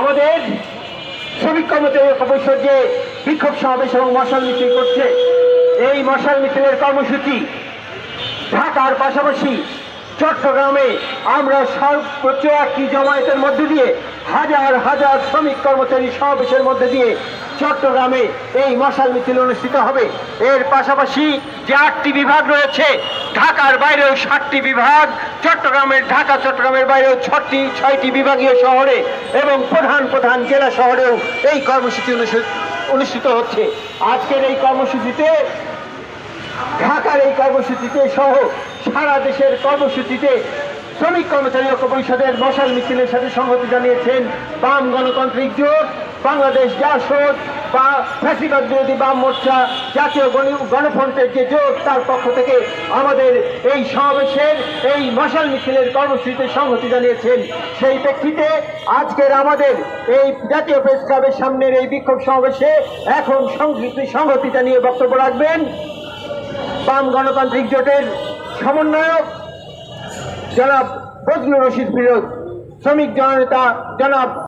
আমাদের শ্রমিক কর্মচারী পরিষদ যে বিক্ষোভ সমাবেশ এবং মশাল মিছিল করছে। এই মশাল মিছিলের কর্মসূচি ঢাকার পাশাপাশি চট্টগ্রামে আমরা সর্বোচ্চ একটি জমায়েতের মধ্যে দিয়ে হাজার হাজার শ্রমিক কর্মচারী সমাবেশের মধ্যে দিয়ে চট্টগ্রামে এই মশাল মিছিল অনুষ্ঠিত হবে। এর পাশাপাশি যে আটটি বিভাগ রয়েছে ঢাকার বাইরেও সাতটি বিভাগ, চট্টগ্রামের ঢাকা, চট্টগ্রামের বাইরেও ছটি, ছয়টি বিভাগীয় শহরে এবং প্রধান প্রধান জেলা শহরেও এই কর্মসূচি অনুষ্ঠিত- হচ্ছে। আজকের এই কর্মসূচিতে, ঢাকার এই কর্মসূচিতে সহ সারা দেশের কর্মসূচিতে শ্রমিক কর্মচারী ঐক্য পরিষদের মশাল মিছিলের সাথে সংহতি জানিয়েছেন বাম গণতান্ত্রিক জোট, বাংলাদেশ জাসদ ফ্যাসিবাদ বিরোধী বাম মোর্চা, জাতীয় গণ- গণফ্রন্টের যে জোট, তার পক্ষ থেকে আমাদের এই সমাবেশের এই মশাল মিছিলের কর্মসূচিতে সংহতি জানিয়েছেন। সেই প্রেক্ষিতে আজকের আমাদের এই জাতীয় প্রেস ক্লাবের সামনের এই বিক্ষোভ সমাবেশে এখন সংহতি সংহতি জানিয়ে বক্তব্য রাখবেন বাম গণতান্ত্রিক জোটের সমন্বয়ক জনাব বজলুর রশিদ ফিরোজ শ্রমিক জননেতা জনাব